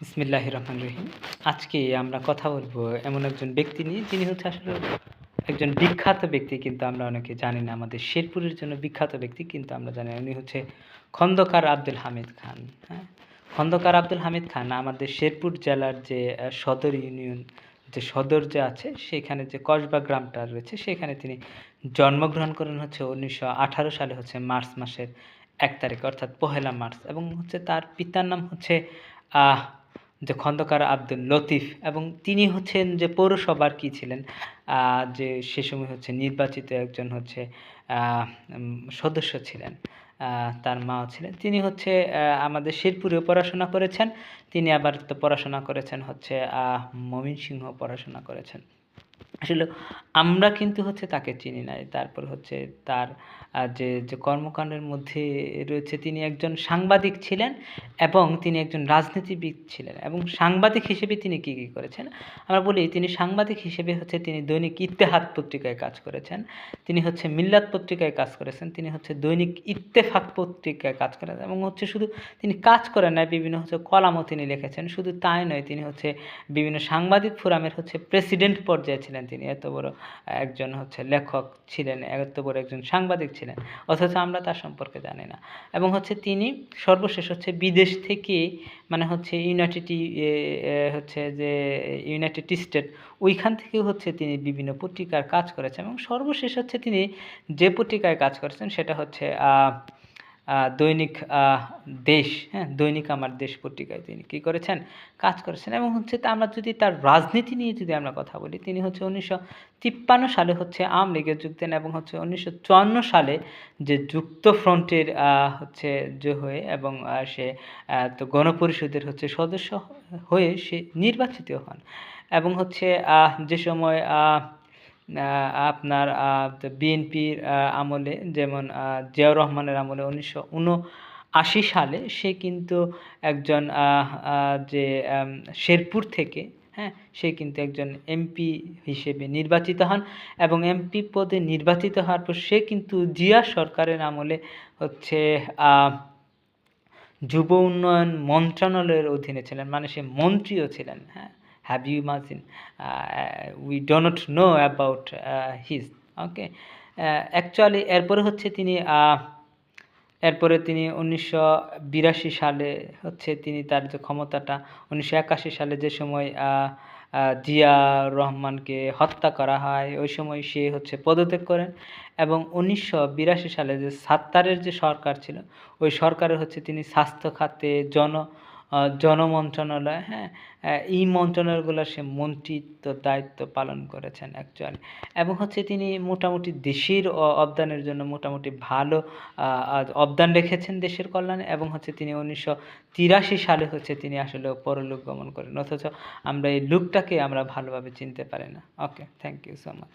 বিসমিল্লাহ রহমান রহিম আজকে আমরা কথা বলব এমন একজন ব্যক্তি নিয়ে, যিনি হচ্ছে আসলে একজন বিখ্যাত ব্যক্তি, কিন্তু আমরা অনেকে জানি না, আমাদের শেরপুরের জন্য বিখ্যাত ব্যক্তি, কিন্তু আমরা জানি। উনি হচ্ছে খন্দকার আব্দুল হামিদ খান হ্যাঁ খন্দকার আব্দুল হামিদ খান, আমাদের শেরপুর জেলার যে সদর ইউনিয়ন, যে সদর যে আছে, সেখানে যে কসবা গ্রামটা রয়েছে, সেখানে তিনি জন্মগ্রহণ করেন হচ্ছে উনিশশো আঠারো সালে, হচ্ছে মার্চ মাসের এক তারিখ, অর্থাৎ পহেলা মার্চ, এবং হচ্ছে তার পিতার নাম হচ্ছে যে খন্দকার আব্দুল লতিফ এবং তিনি হচ্ছেন যে পৌরসভার কি ছিলেন? যে সে সময় হচ্ছে নির্বাচিত একজন হচ্ছে সদস্য ছিলেন। তার মা ছিলেন। তিনি হচ্ছে আমাদের শেরপুরেও পড়াশোনা করেছেন। তিনি আবার তো পড়াশোনা করেছেন হচ্ছে আহ, সিংহ পড়াশোনা করেছেন। আসলে। আমরা কিন্তু হচ্ছে তাকে চিনি নাই তারপর হচ্ছে তার যে যে কর্মকাণ্ডের মধ্যে রয়েছে তিনি একজন সাংবাদিক ছিলেন এবং তিনি একজন রাজনীতিবিদ ছিলেন এবং সাংবাদিক হিসেবে তিনি কী কী করেছেন? আমরা বলি তিনি সাংবাদিক হিসেবে হচ্ছে তিনি দৈনিক ইত্তেহাদ পত্রিকায় কাজ করেছেন। তিনি হচ্ছে মিল্লাত পত্রিকায় কাজ করেছেন। তিনি হচ্ছে দৈনিক ইত্তেফাক পত্রিকায় কাজ করেন এবং হচ্ছে শুধু তিনি কাজ করেন না, বিভিন্ন হচ্ছে কলামও তিনি লিখেছেন। শুধু তাই নয়, তিনি হচ্ছে বিভিন্ন সাংবাদিক ফোরামের হচ্ছে প্রেসিডেন্ট পর্যায়ে ছিলেন তিনি এত বড় একজন হচ্ছে লেখক ছিলেন, এত বড় একজন সাংবাদিক ছিলেন, অথচ আমরা তার সম্পর্কে জানি না। এবং হচ্ছে তিনি সর্বশেষ হচ্ছে বিদেশ থেকে মানে হচ্ছে ইউনাইটেড হচ্ছে যে ইউনাইটেড স্টেট, ওইখান থেকে হচ্ছে তিনি বিভিন্ন পত্রিকার কাজ করেছেন এবং সর্বশেষ হচ্ছে তিনি যে পত্রিকায় কাজ করেছেন সেটা হচ্ছে দৈনিক দেশ হ্যাঁ দৈনিক আমার দেশ পত্রিকায় তিনি কী করেছেন? কাজ করেছেন। এবং হচ্ছে তা আমরা যদি তার রাজনীতি নিয়ে যদি আমরা কথা বলি, তিনি হচ্ছে উনিশশো তিপ্পান্ন সালে হচ্ছে আওয়ামী লীগে যোগ দেন এবং হচ্ছে উনিশশো চুয়ান্ন সালে যে যুক্ত ফ্রন্টের হচ্ছে যে হয়ে এবং সে তো গণপরিষদের হচ্ছে সদস্য হয়ে সে নির্বাচিত হন। এবং হচ্ছে যে সময় আপনার বিএনপির আমলে যেমন জিয়াউর রহমানের আমলে উনিশশো উনআশি সালে সে কিন্তু একজন যে শেরপুর থেকে হ্যাঁ সে কিন্তু একজন এমপি হিসেবে নির্বাচিত হন এবং এমপি পদে নির্বাচিত হওয়ার পর সে কিন্তু জিয়া সরকারের আমলে হচ্ছে যুব উন্নয়ন মন্ত্রণালয়ের অধীনে ছিলেন মানে সে মন্ত্রীও ছিলেন হ্যাঁ। Have you imagine we don't know about his okay actually এরপরে হচ্ছে তিনি এরপরে তিনি উনিশশো বিরাশি সালে হচ্ছে তিনি তার যে ক্ষমতাটা, উনিশশো একাশি সালে যে সময় জিয়া রহমানকে হত্যা করা হয়, ওই সময় সে হচ্ছে পদত্যাগ করেন এবং উনিশশো বিরাশি সালে যে সাত্তারের যে সরকার ছিল, ওই সরকারে হচ্ছে তিনি স্বাস্থ্য খাতে, জন আহ, জনমন্ত্রণালয় হ্যাঁ এই মন্ত্রণালয়গুলো সে মন্ত্রিত্ব দায়িত্ব পালন করেছেন অ্যাকচুয়ালি এবং হচ্ছে তিনি মোটামুটি দেশের অবদানের জন্য মোটামুটি ভালো অবদান রেখেছেন দেশের কল্যাণে এবং হচ্ছে তিনি উনিশশো তিরাশি সালে হচ্ছে তিনি আসলে পরলোক গমন করেন। অথচ আমরা এই লুকটাকে আমরা ভালোভাবে চিনতে পারি না। Okay thank you so much